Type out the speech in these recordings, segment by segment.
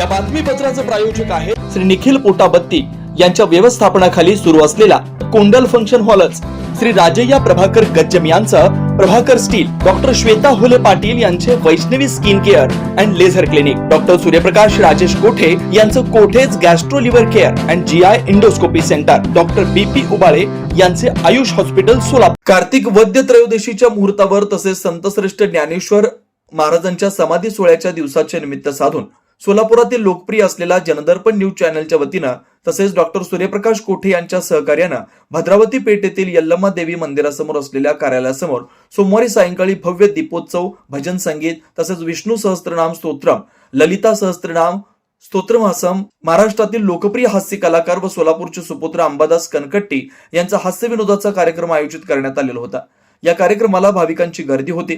या बातमीपत्राचे प्रायोजक आहे श्री निखिल पोटाबत्ती यांच्या व्यवस्थापनाखाली सुरू असलेला कोंडल फंक्शन हॉलच. श्री राजय्या प्रभाकर गज्जम यांचं प्रभाकर स्टील डॉक्टर श्वेता हुले पाटील यांचे Vaishnavi skin care and laser clinic. Doctor Suryaprakash Rajesh Kothe यांचं Kothe's gastro liver care and G I endoscopy centre. Doctor B P Ubale यांचे आयुष हॉस्पिटल सोलापूर. कार्तिक वद्य त्रयोदशीच्या मुहूर्तावर तसेच संतश्रेष्ठ ज्ञानेश्वर महाराजांच्या समाधी सोहळ्याच्या दिवसाचे निमित्त साधून सोलापुरातील लोकप्रिय असलेला जनदर्पण न्यूज चॅनलच्या वतीनं तसेच डॉक्टर सूर्यप्रकाश कोठे यांच्या सहकार्यानं भद्रावती पेठ येथील यल्लम्मा देवी मंदिरासमोर असलेल्या कार्यालयासमोर सोमवारी सायंकाळी भव्य दीपोत्सव भजन संगीत तसेच विष्णू सहस्त्रनाम स्तोत्रम ललिता सहस्त्रनाम स्तोत्रमासम महाराष्ट्रातील लोकप्रिय हास्य कलाकार व सोलापूरचे सुपुत्र अंबादास कनकट्टी यांचा हास्य विनोदाचा कार्यक्रम आयोजित करण्यात आलेला होता. या कार्यक्रमाला भाविकांची गर्दी होती.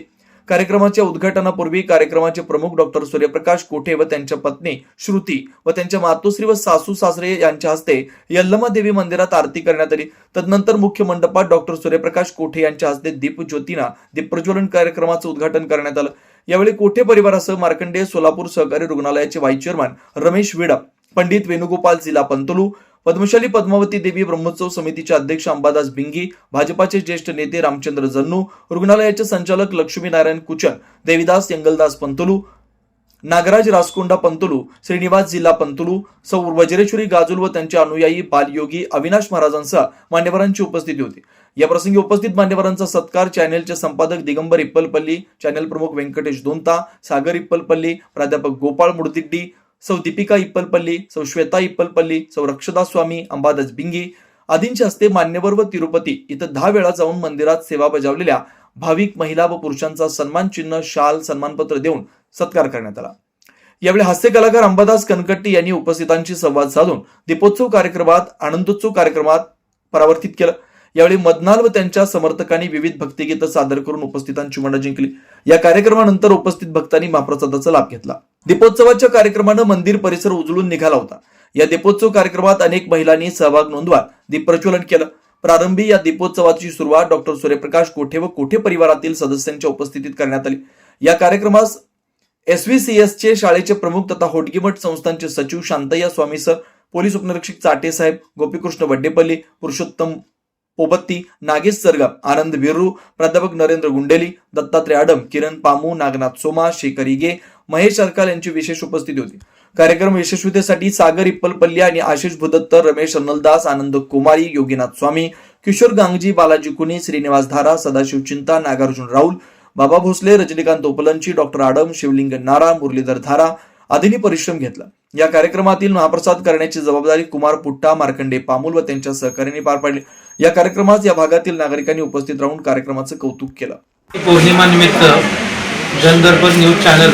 कार्यक्रमाच्या उद्घाटनापूर्वी कार्यक्रमाचे प्रमुख डॉक्टर सूर्यप्रकाश कोठे व त्यांच्या पत्नी श्रुती व त्यांच्या मातोश्री व सासू सासरे यांच्या हस्ते यल्लमा देवी मंदिरात आरती करण्यात आली. तदनंतर मुख्य मंडपात डॉक्टर सूर्यप्रकाश कोठे यांच्या हस्ते दीप ज्योतीना प्रज्वलन कार्यक्रमाचं उद्घाटन करण्यात आलं. यावेळी कोठे परिवारासह मार्कंडेय सोलापूर सहकारी रुग्णालयाचे व्हाईस चेअरमन रमेश विडप पंडित वेणुगोपाल जिला पंतलू पद्मशाली पद्मावती देवी ब्रह्मोत्सव समितीचे अध्यक्ष अंबादास भिंगी भाजपाचे ज्येष्ठ नेते रामचंद्र जन्नू रुग्णालयाचे संचालक लक्ष्मीनारायण कुचन देविदास यंगलदास पंतलू नागराज रासकोंडा पंतलू श्रीनिवास जिल्हा पंतलू सौ वज्रेश्वरी गाजुल व त्यांचे अनुयायी बालयोगी अविनाश महाराजांसह मान्यवरांची उपस्थिती होती. या प्रसंगी उपस्थित मान्यवरांचा सत्कार चॅनेलचे संपादक दिगंबर इप्पलपल्ली चॅनेल प्रमुख व्यंकटेश दोंता सागर इप्पलपल्ली प्राध्यापक गोपाळ मुडतिड्डी सौ दीपिका इप्पलपल्ली सौ श्वेता इप्पलपल्ली सौ रक्षदा स्वामी अंबादास बिंगी आदींच्या हस्ते मान्यवर व तिरुपती इथं दहा वेळा जाऊन मंदिरात सेवा बजावलेल्या भाविक महिला व पुरुषांचा सन्मान चिन्ह शाल सन्मानपत्र देऊन सत्कार करण्यात आला. यावेळी हास्य कलाकार अंबादास कनकट्टी यांनी उपस्थितांशी संवाद साधून दीपोत्सव कार्यक्रमात आनंदोत्सव कार्यक्रमात परावर्तित केलं. यावेळी मदनाल व त्यांच्या समर्थकांनी विविध भक्तिगीतं सादर करून उपस्थितांची मनं जिंकली. या कार्यक्रमानंतर उपस्थित भक्तांनी महाप्रसादाचा लाभ घेतला. दीपोत्सवाच्या कार्यक्रमानं मंदिर परिसर उजळून निघाला होता. या दीपोत्सव कार्यक्रमात अनेक महिलांनी सहभाग नोंदवा दीपप्रज्वलन केलं. प्रारंभी या दीपोत्सवाची सुरुवात डॉक्टर सूर्यप्रकाश कोठे व कोठे परिवारातील सदस्यांच्या उपस्थितीत करण्यात आली. या कार्यक्रमास एस व्ही सी एस चे शाळेचे प्रमुख तथा होटगीमठ संस्थांचे सचिव शांतय्या स्वामी सर पोलीस उपनिरीक्षक चाटे साहेब गोपीकृष्ण वड्डेपल्ली पुरुषोत्तम पोबत्ती नागेश सरगम आनंद बिर्रू प्राध्यापक नरेंद्र गुंडेली दत्तात्रय आडम किरण पामू नागनाथ सोमा शेखर इगे महेश सरकार यांची विशेष उपस्थिती होती. कार्यक्रम यशस्वीतेसाठी सागर इप्पलपल्ली आणि आशिष भुदत्त रमेश अन्नलदास आनंद कुमारी योगीनाथ स्वामी किशोर गांगजी बालाजी कुणी श्रीनिवास धारा सदाशिव चिंता नागार्जुन राऊल बाबा भोसले रजनीकांत ओपलंची डॉक्टर आडम शिवलिंग नारा मुरलीधर धारा आदींनी परिश्रम घेतला. या कार्यक्रमातील महाप्रसाद करण्याची जबाबदारी कुमार पुट्टा मार्कंडे पामुल व त्यांच्या सहकार्याने पार पाडली. या कार्यक्रमात या भागातील नागरिकांनी उपस्थित राहून कार्यक्रमाचं कौतुक केलं. पौर्णिमा निमित्त जनदर्पण न्यूज चॅनल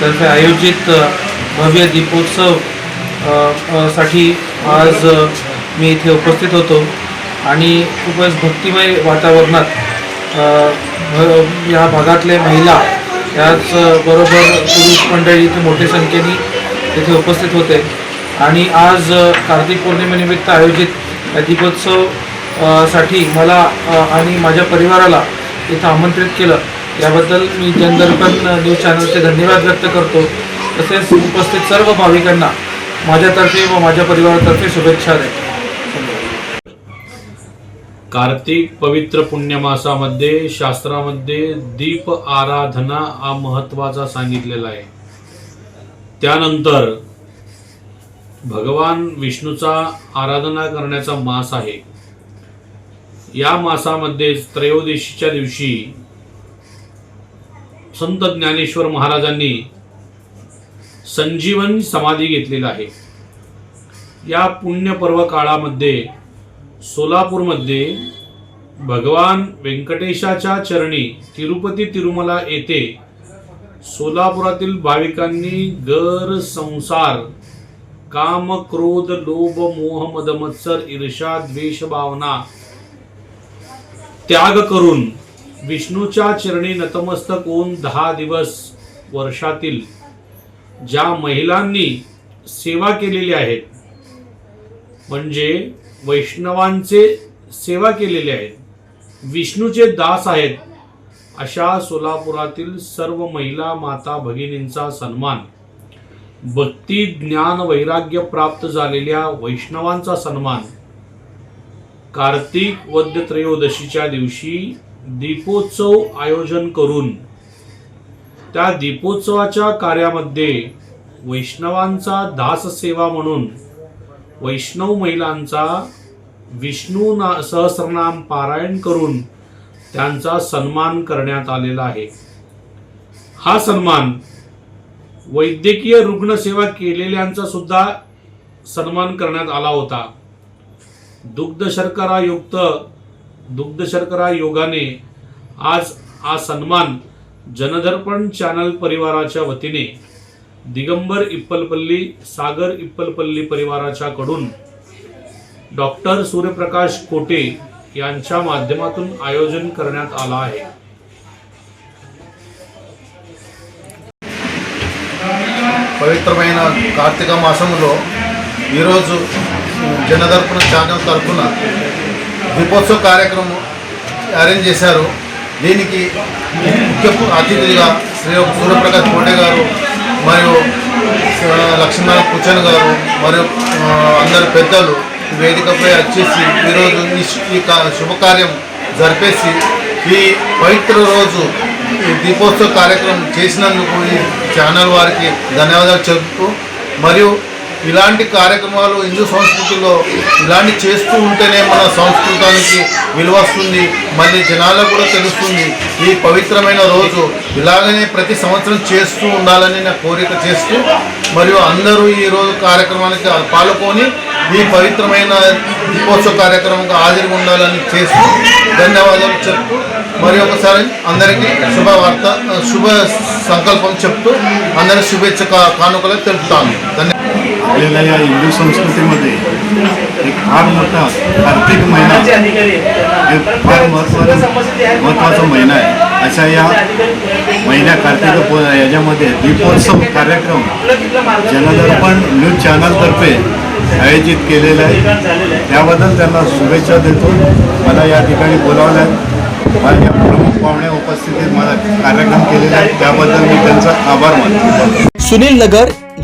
तर्फे आयोजित भव्य दीपोत्सवसाठी आज मी इथे उपस्थित होतो. आणि खूपच भक्तिमय वातावरणात भ- या भागातले महिला त्याचबरोबर पुरुष मंडळी इथे मोठ्या संख्येने इथे उपस्थित होते. आणि आज कार्तिक पौर्णिमेनिमित्त आयोजित या दीपोत्सवसाठी मला आणि माझ्या परिवाराला इथं आमंत्रित केलं. याबद्दल मी जनदर्पण न्यूज चॅनलचे धन्यवाद व्यक्त करतो. तसेच उपस्थित सर्व भाविकांना माझ्यातर्फे व माझ्या परिवारातर्फे शुभेच्छा देतो. कार्तिक पवित्र पुण्यमासामध्ये शास्त्रामध्ये दीप आराधना हा महत्त्वाचा सांगितलेला आहे. त्यानंतर भगवान विष्णूचा आराधना करण्याचा मास आहे. या मासामध्ये त्रयोदशीच्या दिवशी संत ज्ञानेश्वर महाराजांनी संजीवन समाधी घेतलेला आहे. या पुण्यपर्व काळामध्ये सोलापूरमध्ये भगवान व्यंकटेशाच्या चरणी तिरुपती तिरुमला येथे सोलापुरातील भाविकांनी घर संसार काम क्रोध लोभ मोह मद मत्सर ईर्षा द्वेष भावना त्याग करून विष्णूच्या चरणी नतमस्तक होऊन दहा दिवस वर्षातील ज्या महिलांनी सेवा केलेली आहेत म्हणजे वैष्णवांचे सेवा केलेले आहेत विष्णूचे दास आहेत अशा सोलापुरातील सर्व महिला माता भगिनींचा सन्मान भक्ती ज्ञान वैराग्य प्राप्त झालेल्या वैष्णवांचा सन्मान कार्तिक वद्य त्रयोदशीच्या दिवशी दीपोत्सव आयोजन करून त्या दीपोत्सवाच्या कार्यामध्ये वैष्णवांचा दाससेवा म्हणून वैष्णव महिलांचा विष्णू ना सहस्रनाम पारायण करून त्यांचा सन्मान करण्यात आलेला आहे. हा सन्मान वैद्यकीय रुग्णसेवा केलेल्यांचा सुद्धा सन्मान करण्यात आला होता. दुग्ध शर्करायुक्त दुग्ध शर्करा योगाने आज हा सन्मान जनदर्पण चॅनल परिवाराच्या वतीने दिगंबर इप्पलपल्ली सागर इप्पलपल्ली परिवाराच्या कडून डॉक्टर सूर्यप्रकाश कोटे यांच्या माध्यमातून आयोजन करण्यात आला आहे పవిత్రమైన కార్తీక మాసంలో ఈరోజు జనదర్పణ ఛానల్ తరఫున దీపోత్సవ కార్యక్రమం అరేంజ్ చేశారు. దీనికి ముఖ్య అతిథిగా శ్రీ సూర్యప్రకాష్ కోటే గారు మరియు లక్ష్మణ లక్ష్మీనారాయణ కుచన్ గారు మరియు అందరు పెద్దలు వేదికపై వచ్చేసి ఈరోజు ఈ ఈ శుభకార్యం జరిపేసి ఈ పవిత్ర రోజు ఈ దీపోత్సవ కార్యక్రమం చేసినందుకు ఈ ఛానల్ వారికి ధన్యవాదాలు చెబుతూ మరియు ఇలాంటి కార్యక్రమాలు హిందూ సంస్కృతిలో ఇలాంటి చేస్తూ ఉంటేనే మన సంస్కృతానికి విలువ వస్తుంది. మళ్ళీ జనాలకు కూడా తెలుస్తుంది. ఈ పవిత్రమైన రోజు ఇలాగనే ప్రతి సంవత్సరం చేస్తూ ఉండాలని నా కోరిక చేస్తూ మరియు అందరూ ఈ రోజు కార్యక్రమానికి పాల్గొని ఈ పవిత్రమైన దీపోత్సవ కార్యక్రమంగా హాజరు ఉండాలని చేస్తూ ధన్యవాదాలు చెప్తూ మరి ఒకసారి అందరికీ శుభవార్త శుభ సంకల్పం చెప్తూ అందరి శుభేచ్ఛ కానుకలు తెలుపుతాను. ధన్యవాదాలు आपल्याला या हिंदू संस्कृतीमध्ये एक फार मोठा कार्तिक महिना हे फार महत्त्वाचा महत्त्वाचा महिना आहे. अशा या महिन्या कार्तिक याच्यामध्ये दीपोत्सव कार्यक्रम जनदर्पण न्यूज चॅनलतर्फे आयोजित केलेलं आहे. त्याबद्दल त्यांना शुभेच्छा देतो. मला या ठिकाणी बोलावलं माझ्या प्रमुख पाहुण्या उपस्थितीत मला कार्यक्रम केलेला आहे. त्याबद्दल मी त्यांचा आभार मानतो. Sunil Nagar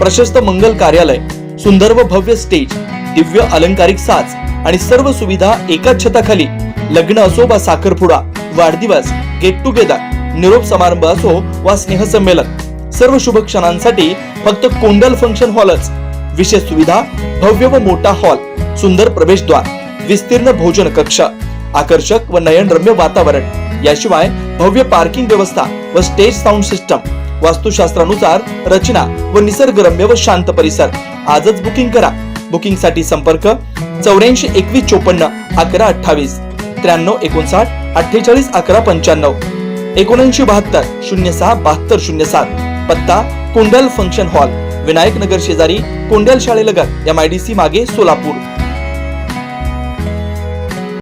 प्रशस्त मंगल कार्यालय सुंदर व भव्य स्टेज दिव्य अलंकारिक साज आणि सर्व सुविधा एकाच छताखाली. लग्न असो वा साखरपुडा वाढदिवस गेट टुगेदर निरोप समारंभ असो वा स्नेहसंमेलन सर्व शुभ क्षणांसाठी फक्त कोंडल फंक्शन हॉलच विशेष सुविधा भव्य व मोठा हॉल सुंदर प्रवेशद्वार विस्तीर्ण भोजन कक्ष आकर्षक व नयनरम्य वातावरण. याशिवाय भव्य पार्किंग व्यवस्था व स्टेज साऊंड सिस्टम वास्तुशास्त्रानुसार रचना व निसर्गरम्य व शांत परिसर. आजच बुकिंग करा. बुकिंगसाठी संपर्क चौऱ्याऐंशी एकवीस चोपन्न अकरा अठ्ठावीस त्र्याण्णव एकोणसाठ अठ्ठेचाळीस अकरा पंच्याण्णव एकोणऐंशी बहात्तर शून्य सहा बहात्तर शून्य सात. पत्ता कोंडल फंक्शन हॉल विनायक नगर शेजारी कोंडल शाळेलगत एम आय डी सी मागे सोलापूर.